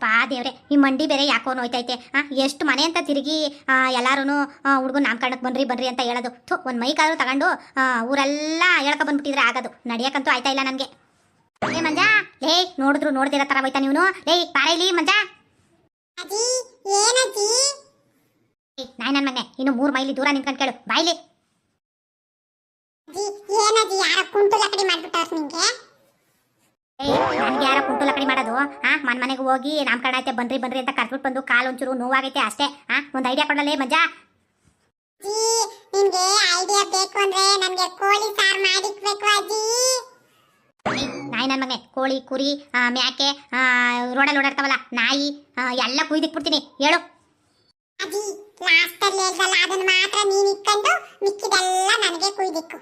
ಯಪ್ಪ ದೇವ್ರೆ ಈ ಮಂಡಿ ಬೇರೆ ಯಾಕೋ ನೋಯ್ತೈತೆ. ಆ ಎಷ್ಟು ಮನೆ ಅಂತ ತಿರುಗಿ ಎಲ್ಲಾರು ಹುಡುಗನ ನಾಮಕರಣಕ್ಕೆ ಬನ್ರಿ ಬನ್ರಿ ಅಂತ ಹೇಳೋದು. ಥು ಒಂದು ಮೈಕಾದ್ರೂ ತಗೊಂಡು ಊರೆಲ್ಲ ಹೇಳಕ ಬಂದ್ಬಿಟ್ಟಿದ್ರೆ ಆಗೋದು. ನಡಿಯಕ್ಕಂತೂ ಆಯ್ತಾ ಇಲ್ಲ ನನಗೆ. ಏ ಮಂಜಾ ಲೇ ನೋಡಿದ್ರು ನೋಡ್ದಿರೋ ತರ ಹೋಯ್ತಾ ನೀವು ಲೇ ಇಲ್ಲಿ ಮಂಜಾ. ನಾಯಿ ನನ್ನ ಮಗನೆ ಇನ್ನು ಮೂರು ಮೈಲಿ ದೂರ ನಿಂತ್ಕೊಂಡು ಕೇಳು. ಬಾಯ್ಲಿ ಏನಜ್ಜಿ ಯಾರ ಕುಂಟು ಲಕಡಿ ಮಾಡ್ಬಿಟ್ಟವ್ರ ನಿಂಗೆ ನನ್ಗೆ ಯಾರ ಕುಂಟು ಲಕಡಿ ಮಾಡೋದು ಹಾ ಮನ್ ಮನೆಗೆ ಹೋಗಿ ನಾಮಕರಣ ಐತೆ ಬನ್ರಿ ಬನ್ರಿ ಅಂತ ಕರ್ಬಿಟ್ಟು ಬಂದು ಕಾಲು ಒಂಚೂರು ನೋವಾಗೈತೆ ಅಷ್ಟೇ ಹಾ ಒಂದು ಐಡಿಯಾ ಕೊಡಲೇ ಮಜಾ ಅಜ್ಜಿ ನಿಮ್ಗೆ ಐಡಿಯಾ ಬೇಕು ಅಂದ್ರೆ ನಮ್ಗೆ ಕೋಳಿ ಸಾರ್ ಮಾಡಿಕ್ಬೇಕು ಅಜ್ಜಿ. ನಾಯಿ ನನ್ನ ಮಗನೆ ಕೋಳಿ ಕುರಿ ಮ್ಯಾಕೆ ರೋಡಲ್ಲಿ ಓಡಾಡ್ತಾವಲ್ಲ ನಾಯಿ ಎಲ್ಲ ಕುಯ್ದಿಕ್ಬಿಡ್ತೀನಿ ಹೇಳು. ಅಜ್ಜಿ ಲಾಸ್ಟ್ ಅಲ್ಲಿ ಹೇಳ್ದಲ್ಲ ಅದನ್ನ ಮಾತ್ರ ನೀನ್ ಇಟ್ಕೊಂಡು ಮಿಕ್ಕಿದೆಲ್ಲ ನನಗೆ ಕುಯ್ದಿಕ್ಕು.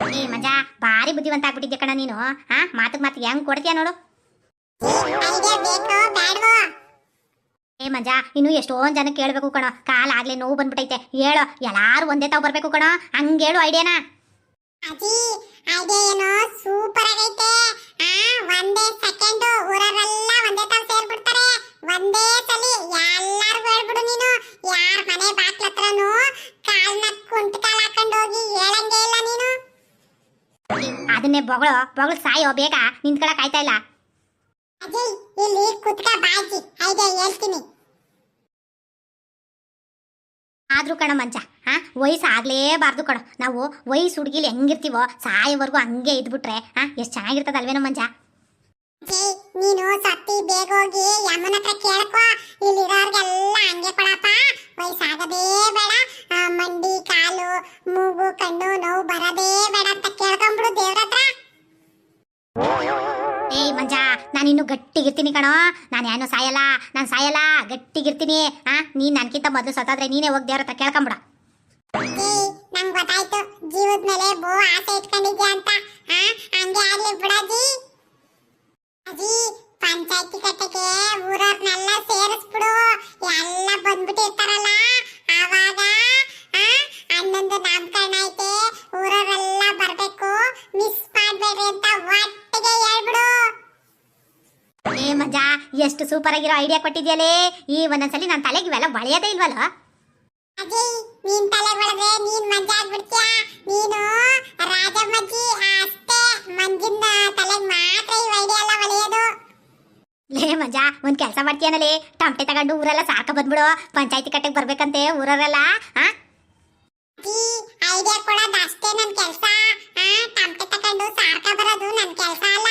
ಏ ಮಜಾ ಭಾರಿ ಬುದ್ಧಿವಂತ ಆಗ್ಬಿಟ್ಟಿದ್ದೆ ಕಣ ನೀನು ಹಾ ಮಾತಕ್ ಮಾತಿಗೆ ಹೆಂಗ್ ಕೊಡ್ತೀಯ ನೋಡು. ಬೇಕೋ ಏ ಮಜಾ ಇನ್ನು ಎಷ್ಟೊಂದ್ ಜನ ಕೇಳ್ಬೇಕು ಕಣ ಕಾಲ್ ಆಗ್ಲೇ ನೋವು ಬಂದ್ಬಿಟ್ಟೈತೆ ಹೇಳೋ ಎಲ್ಲಾರು ಒಂದೇ ತಾವ್ ಬರ್ಬೇಕು ಕಣ ಹಂಗೇಳು ಹೇಳು ಐಡಿಯಾನ. ಅಜ್ಜಿ ಐಡಿಯಾ ಏನೋ ಸೂಪರ್ ಆಗೈತೆ. ಆ ಒಂದೇ ಸೆಕೆಂಡ್ ಊರವರೆಲ್ಲ ಒಂದೇ ತಾವ್ ಸೇರ್ಬಿಡ್ತಾರೆ. ಒಂದೇ ಸಲಿ ಎಲ್ಲಾರ್ಗು ಹೇಳ್ಬಿಡು ನೀನು ಯಾರ ಮನೆ ಬಾಕ್ಲ ಅದನ್ನೇ ಬೊಗಳು ಬೊಗಳು ಸಾಯೋ ಬೇಗ ನಿಂತ್ಕೊಳಕ್ ಆಯ್ತಾ ಇಲ್ಲ? ಅಜಯ್ ಇಲ್ಲಿ ಕುತ್ಕ ಬಾಜಿ. ಐಡಿಯಾ ಹೇಳ್ತೀನಿ. ಆದ್ರೂ ಕಣ ಮಂಚ ಹಾ ವಯಸ್ಸು ಆಗ್ಲೇಬಾರ್ದು ಕಣ. ನಾವು ವಯಸ್ಸು ಹುಡುಗಿಲಿ ಹೆಂಗಿರ್ತೀವೋ ಸಾಯೋವರೆಗೂ ಹಂಗೆ ಇದ್ಬಿಟ್ರೆ ಹಾ ಎಷ್ಟು ಚೆನ್ನಾಗಿರ್ತದಲ್ವೇನೋ ಮಂಜಾ ನೀನು ಸತ್ತಿ ಬೇಗ ಹೋಗಿ ಯಮನ ಹತ್ರ ಕೇಳ್ಕೊ. ನಾನಿನ್ನು ಗಟ್ಟಿಗಿರ್ತೀನಿ ಕಣೋ. ನಾನು ಏನು ಸಾಯಲ್ಲ, ನಾನು ಸಾಯಲ್ಲ, ಗಟ್ಟಿಗಿರ್ತೀನಿ. ಆ, ನೀನ್ ನನ್ಕಿಂತ ಮೊದಲು ಸತ್ತಾದ್ರೆ ನೀನೇ ಹೋಗಿ ದೇವ್ರ ಹತ್ರ ಕೇಳ್ಕೊಂಬಿಡ. ನಂಗ್ ಗೊತ್ತಾಯ್ತು. ಜೀವದ ಮೇಲೆ ಬೋ ಆಸೆ ಇಟ್ಕೊಂಡಿದ್ಯಾ ಅಂತ. ಹಂಗೆ ಆಗ್ಲಿ ಬಿಡಜಿ. ಮಂಜ ಎಷ್ಟು ಸೂಪರ್ ಆಗಿರೋ ಐಡಿಯಾ ಕೊಟ್ಟಿದ್ಯಲೇ? ಈ ಒಂದೊಂದ್ಸಲಿ ನನ್ನ ತಲೆಗೆ ಇವೆಲ್ಲ ಒಳೆಯದೇ ಇಲ್ವಲ್ಲ? ಅಜಯ್ ನೀನ್ ತಲೆ ಒಳಗೆ ನೀನ್ ಮಂಜ ಆಗ್ಬಿಡ್ತೀಯ? ನೀನು ರಾಜಮ್ಮಜ್ಜಿ ಅಷ್ಟೇ. ಮಂಜಿನ ತಲೆಗೆ ಮಾತ್ರ ಈ ಐಡಿಯಾ ಎಲ್ಲ ಒಳೆಯೋದು ಲೇ ಮಜಾ ಒಂದ್ ಕೆಲಸ ಮಾಡ್ತೀಯನಲೇ. ಟಮಟೆ ತಗೊಂಡು ಊರೆಲ್ಲ ಸಾಕ ಬಂದ್ಬಿಡು. ಪಂಚಾಯತಿ ಕಟ್ಟೆಗೆ ಬರ್ಬೇಕಂತೆ ಊರವರೆಲ್ಲ ಆ ಈ ಐಡಿಯಾ ಕೊಡೋದು ಅಷ್ಟೇ ನನ್ ಕೆಲ್ಸ ಆ ತಮಟೆ ತಕೊಂಡು ಸಾರ್ಕ ಬರೋದು ನನ್ ಕೆಲ್ಸ ಅಲ್ಲ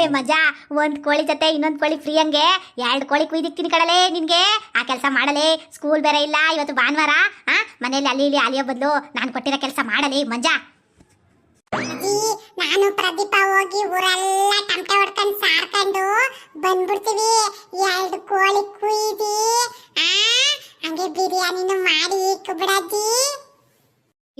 ಲೇ ಮಜಾ ಒಂದ್ ಕೋಳಿ ಜೊತೆ ಇನ್ನೊಂದ್ ಕೋಳಿ ಫ್ರೀ ಹಂಗೆ. ಎರಡು ಕೋಳಿ ಕುಯ್ದಿಕ್ತೀನಿ ಕಡಲೆ ನಿನ್ಗೆ. ಆ ಕೆಲಸ ಮಾಡಲೇ. ಸ್ಕೂಲ್ ಬೇರೆ ಇಲ್ಲ, ಇವತ್ತು ಭಾನುವಾರ. ಆ ಮನೇಲಿ ಅಲ್ಲಿ ಇಲ್ಲಿ ಅಲಿಯೋ ಬದಲು ನಾನು ಕೊಟ್ಟಿರೋ ಕೆಲಸ ಮಾಡಲಿ ಮಜಾ ನಾನು ಪ್ರದೀಪ ಹೋಗಿ ಊರೆಲ್ಲ ಟಮಟೆ ಹೊಡ್ಕೊಂಡು ಸಾರ್ಕೊಂಡು ಬಂದ್ಬಿಡ್ತೀವಿ. ಎರಡು ಕೋಳಿ ಕುಯ್ದಿ ಹಂಗೆ ಬಿರಿಯಾನಿನೂ ಮಾಡಿ ಕುಬಿಡಜ್ಜಿ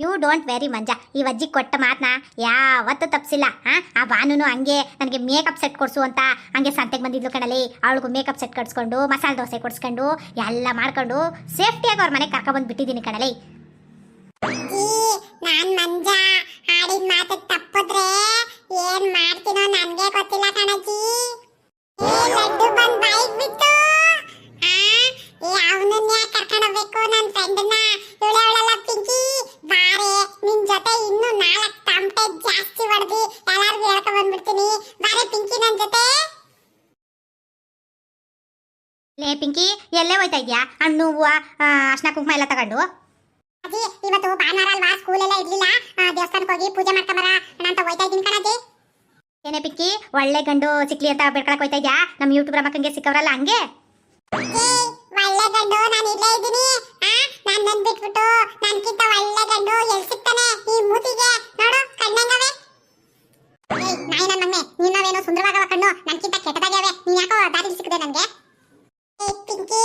ಯು ಡೋಂಟ್ ವೆರಿ ಮಂಜ. ಈ ಅಜ್ಜಿ ಕೊಟ್ಟ ಮಾತನ್ನ ಯಾವತ್ತು ತಪ್ಸಿಲ್ಲ ಆ ಆ ಬಾನುನು ಹಂಗೆ ನನಗೆ ಮೇಕಪ್ ಸೆಟ್ ಕೊಡ್ಸು ಅಂತ ಹಂಗೆ ಸಂತೆಗೆ ಬಂದಿದ್ಲು ಕಣಲಿ. ಅವಳಿಗೂ ಮೇಕಪ್ ಸೆಟ್ ಕಟ್ಸ್ಕೊಂಡು, ಮಸಾಲೆ ದೋಸೆ ಕೊಡ್ಸ್ಕೊಂಡು, ಎಲ್ಲ ಮಾಡ್ಕೊಂಡು ಸೇಫ್ಟಿಯಾಗಿ ಅವ್ರ ಮನೆಗೆ ಕರ್ಕೊಂಡ್ಬಂದು ಬಿಟ್ಟಿದ್ದೀನಿ ಕಣಲಿ ನಾನ್ ಮಂಜ. ಪಿಂಕಿ ಎಲ್ಲೇ ಹೋಯ್ತಾ ಇದ್ಯಾ ಹಣ್ಣು ಹೂವು ಅರ್ಶನ ಕುಂಕುಮ ಎಲ್ಲ ತಗೊಂಡು? ಅಜ್ಜಿ ಇವತ್ತು ಭಾನುವಾರ ಅಲ್ವಾ? ಸ್ಕೂಲ್ ಎಲ್ಲ ಇರ್ಲಿಲ್ಲ. ದೇವಸ್ಥಾನಕ್ಕೆ ಹೋಗಿ ಪೂಜೆ ಮಾಡ್ಕೊಂಬರ ಅಂತ ಹೋಯ್ತಾ ಇದ್ದೀನಿ ಕಣಜ್ಜಿ ಏನೇ ಪಿಂಕಿ ಒಳ್ಳೆ ಗಂಡು ಸಿಕ್ಲಿ ಅಂತ ಬೇಡ್ಕೊಳಕ್ ಹೋಯ್ತಾ ಇದ್ಯಾ ನಮ್ಮ ಯೂಟ್ಯೂಬ್ ಮಕ್ಕಂಗೆ ಸಿಕ್ಕವ್ರಲ್ಲ ಹಂಗೆ? ಒಳ್ಳೆ ಗಂಡು ನಾನು ಇಲ್ಲೇ ಇದ್ದೀನಿ. ಆ ನನ್ನನ್ ಬಿಟ್ಬಿಟ್ಟು ನನ್ಕಿಂತ ಒಳ್ಳೆ ಗಂಡು ಎಲ್ಲಿ ಸಿಗ್ತಾನೆ ಈ ಮೂತಿಗೆ? ನೋಡು ಕಣ್ಣಂಗವೆ. ನಾಯಿ ನನ್ನ ಮಗನೆ ನಿನ್ನವೇನೋ ಸುಂದರವಾಗವ ಕಣ್ಣು. ನನ್ಕಿಂತ ಕೆಟ್ಟದಾಗವೆ ನೀನ್ ಯಾಕೋ ದಾರಿ ಸಿಕ್ಕದೆ ನನ್ಗೆ ಏ ಪಿಂಕಿ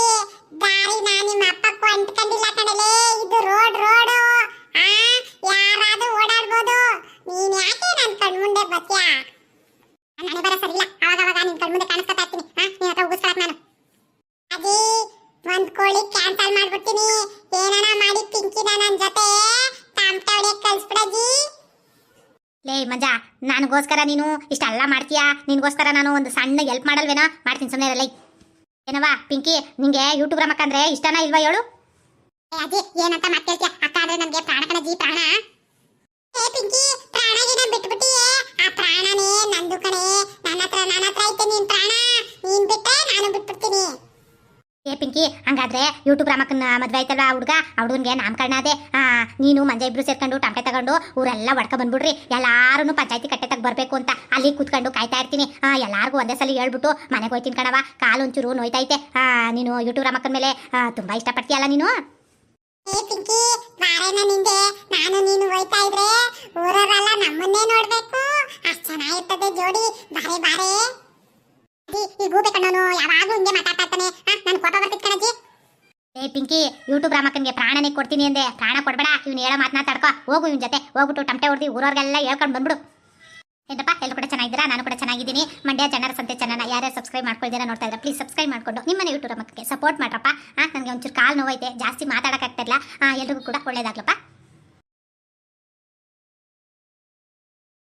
ದಾರಿ ನಾ ನಿಮ್ಮ ಅಪ್ಪಕ್ಕೂ ಅಂಟ್ಕೊಂಡಿಲ್ಲ ಕಣಲೆ ಇದು ರೋಡ್ ರೋಡು ಆ ಯಾರಾದ್ರೂ ಓಡಾಡ್ಬೋದು ನೀನ್ ಯಾಕೆ ನನ್ ಕಣ್ಮುಂದೆ ಬತ್ಯಾ ನನ್ನ ಬರ ಸರಿಯಿಲ್ಲ ಅವಾಗ ಅವಾಗ ನಿನ್ ಕಣ್ಮುಂದೆ ಕಾಣಿಸ್ಕೊತಾ ಇರ್ತೀನಿ ಆ ನಿನ್ನ ಹತ್ರ ಉಗಿಸ್ಕೊಳಕ್ ನಾನು ಅದೇ ಒಂದ್ ಕೋಳಿ ಮಾಡ್ಬಿಡ್ತೀನಿ. ಏನಾನ ಮಾಡಿ ಪಿಂಕಿನ ನನ್ ಜೊತೆ? ತಾಮ್ಟ ಹೊಡಿಯಕ್ ಕಳ್ಸ್ಬಿಡಜ್ಜಿ. ಲೇ ಮಜಾ ನನಗೋಸ್ಕರ ನೀನು ಇಷ್ಟೆಲ್ಲ ಮಾಡ್ತೀಯಾ? ನಿನಗೋಸ್ಕರ ನಾನು ಒಂದು ಸಣ್ಣ ಹೆಲ್ಪ್ ಮಾಡಲ್ವೇನೋ? ಮಾಡ್ತೀನಿ ಸುಮ್ಮನೆ ಇರಲ್ಲ ಏನವ್ವ ಪಿಂಕಿ ನಿಂಗೆ ಯೂಟ್ಯೂಬ್ ರಮಕ್ಕ ಅಂದ್ರೆ ಇಷ್ಟನಾ ಇಲ್ವಾ ಹೇಳು? ಏ ಅಜ್ಜಿ ಏನಂತ ಮತ್ತೆ ಹೇಳ್ತೀಯ ಅಕ್ಕ ಅಂದ್ರೆ ನಮ್ಗೆ ಪ್ರಾಣ ಕಣಜಿ ಪ್ರಾಣ. ಏ ಪಿಂಕಿ ಏನ ಬಿಟ್ಬಿಟ್ಟಿಯೇ? ಆ ಪ್ರಾಣನೇ ನಂದು ಕಣೆ ನನ್ನ ಹತ್ರ ನನ್ನ ಹತ್ರ ಐತೆ ನೀನ್ ಪ್ರಾಣ ನೀನ್ ಬಿಟ್ರೆ ನಾನು ಬಿಟ್ಬಿಡ್ತೀನಿ ಏ ಪಿಂಕಿ, ಹಂಗಾದ್ರೆ ಯೂಟ್ಯೂಬ್ ರಾಮಕ್ಕನ ಮದ್ವೆ ಆಯ್ತಲ್ವ ಆ ಹುಡುಗ? ಹುಡುಗನ್ಗೆ ನಾಮಕರಣ ಅದೇ. ನೀನು ಮಂಜೆ ಇಬ್ರು ಸೇರ್ಕೊಂಡು ಟಮಟೆ ತಗೊಂಡು ಊರೆಲ್ಲ ಒಡ್ಕ ಬಂದ್ಬಿಡ್ರಿ. ಎಲ್ಲಾರು ಪಂಚಾಯತಿ ಕಟ್ಟೆ ತಗ ಬರ್ಬೇಕು ಅಂತ ಅಲ್ಲಿ ಕೂತ್ಕೊಂಡು ಕಾಯ್ತಾ ಇರ್ತೀನಿ. ಎಲ್ಲಾರ್ಗೂ ಒಂದೇ ಸಲ ಹೇಳ್ಬಿಟ್ಟು ಮನೆಗೆ ಹೋಯ್ತೀನಿ ಕಣವ ಕಾಲು ಒಂಚೂರು ನೋಯ್ತೈತೆ. ನೀನು ಯೂಟ್ಯೂಬ್ ರಾಮಕ್ಕನ ಮೇಲೆ ತುಂಬಾ ಇಷ್ಟಪಡ್ತೀಯಲ್ಲ ನೀನು? ನಾನು ನೀನು ಹೋಯ್ತಾ ಇದ್ರೆ ಈ ಗೂಬೆ ಕಣ್ಣನು ಯಾವಾಗ್ಲೂ ಹಿಂಗೆ ಮಾತಾಡ್ತಾ ಇರ್ತಾನೆ. ನನ್ ಕೋಪ ಏ ಪಿಂಕಿ ಯೂಟ್ಯೂಬ್ ರಾಮಕ್ಕನ್ಗೆ ಪ್ರಾಣನೇ ಕೊಡ್ತೀನಿ ಅಂದೆ. ಪ್ರಾಣ ಕೊಡ್ಬೇಡ, ಇವ್ನು ಹೇಳೋ ಮಾತನ್ನ ತಡ್ಕೋ. ಹೋಗು ಇವ್ನ ಜೊತೆ. ಹೋಗ್ಬಿಟ್ಟು ಟಮಟೆ ಹೊಡೆದು, ಊರವ್ರಿಗೆಲ್ಲ ಹೇಳ್ಕೊಂಡು ಬಂದ್ಬಿಡು. ಏನಪ್ಪ ಎಲ್ಲರೂ ಕೂಡ ಚೆನ್ನಾಗಿದ್ದೀರಾ? ನಾನು ಕೂಡ ಚೆನ್ನಾಗಿದ್ದೀನಿ. ಮಂಡ್ಯ ಜನರ ಸಂತೆ ಚೆನ್ನ ಯಾರ್ಯಾರು ಸಬ್ಸ್ಕ್ರೈಬ್ ಮಾಡ್ಕೊಳ್ತೀರಾ ನೋಡ್ತಾ ಇದ್ರೆ ಪ್ಲೀಸ್ ಸಬ್ಸ್ಕ್ರೈಬ್ ಮಾಡ್ಕೊಂಡು ನಿಮ್ಮನೆ ಯೂಟ್ಯೂಬ್ ರಾಮಕ್ಕೆ ಸಪೋರ್ಟ್ ಮಾಡ್ರಪ್ಪ. ನನಗೆ ಒಂಚೂರು ಕಾಲು ನೋವೈತೆ. ಜಾಸ್ತಿ ಮಾತಾಡೋಕ್ಕಾಗ್ತಿಲ್ಲ ಎಲ್ಲರಿಗೂ ಕೂಡ ಒಳ್ಳೇದಾಗ್ಲಪ್ಪ.